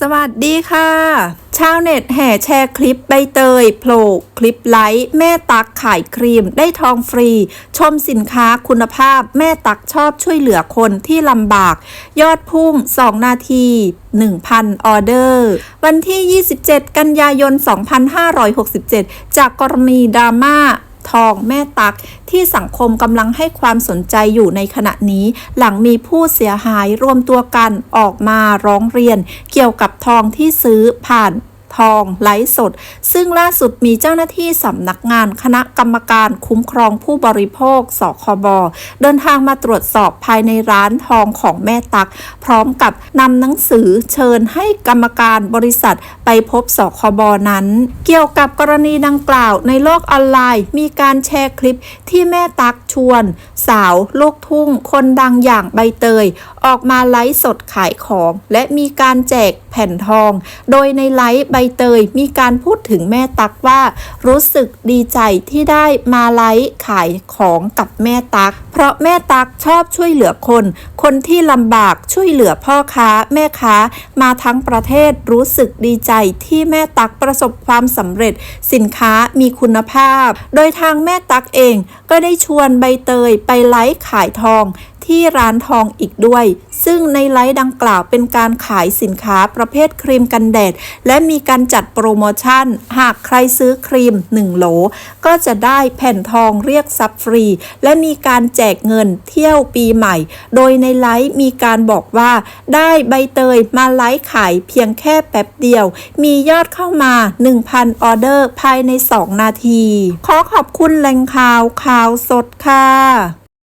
สวัสดีค่ะ ชาวเน็ตแห่แชร์คลิปใบเตยโผล่คลิปไลฟ์แม่ตักขายครีมได้ทองฟรี ชมสินค้าคุณภาพแม่ตักชอบช่วยเหลือคนที่ลำบาก ยอดพุ่ง 2 นาที 1,000 ออเดอร์ วันที่ 27 กันยายน 2567 จากกรณีดราม่า ทอง แม่ตัก ที่สังคมกำลังให้ความสนใจอยู่ในขณะนี้ หลังมีผู้เสียหายรวมตัวกันออกมาร้องเรียน เกี่ยวกับทองที่ซื้อผ่าน ทองไลฟ์สด ซึ่งล่าสุดมีเจ้าหน้าที่สำนักงานคณะกรรมการคุ้มครองผู้บริโภคสคบเดินทางมาตรวจสอบภายในร้านทองของแม่ตัก พร้อมกับนำหนังสือเชิญให้กรรมการบริษัทไปพบสคบนั้น เกี่ยวกับกรณีดังกล่าวในโลกออนไลน์ มีการแชร์คลิปที่แม่ตักชวน สาวลูกทุ่ง คนดังอย่างใบเตย ออกมาไลฟ์สดขายของ และมีการแจกแผ่นทอง โดยในไลฟ์ใบเตยมีการพูดถึงแม่ตักว่า รู้สึกดีใจที่ได้มาไลฟ์ขายของกับแม่ตัก เพราะแม่ตักชอบช่วยเหลือคน คนที่ลำบากช่วยเหลือพ่อค้าแม่ค้ามาทั้งประเทศรู้สึกดีใจที่แม่ตักประสบความสำเร็จ สินค้ามีคุณภาพ โดยทางแม่ตักเองก็ได้ชวนใบเตยไปไลฟ์ขายทองที่ร้านทองอีกด้วย ซึ่งในไลฟ์ดังกล่าวเป็นการขายสินค้าประเภทครีมกันแดด และมีการจัดโปรโมชั่น หากใครซื้อครีม 1 โหล ก็จะได้แผ่นทองเรียกซับฟรี และมีการแจกเงินเที่ยวปีใหม่ โดยในไลฟ์มีการบอกว่า ได้ใบเตยมาไลฟ์ขายเพียงแค่แป๊บเดียว มียอดเข้ามา 1,000 ออเดอร์ภายใน 2 นาที ขอขอบคุณแหล่งข่าวข่าวสดค่ะ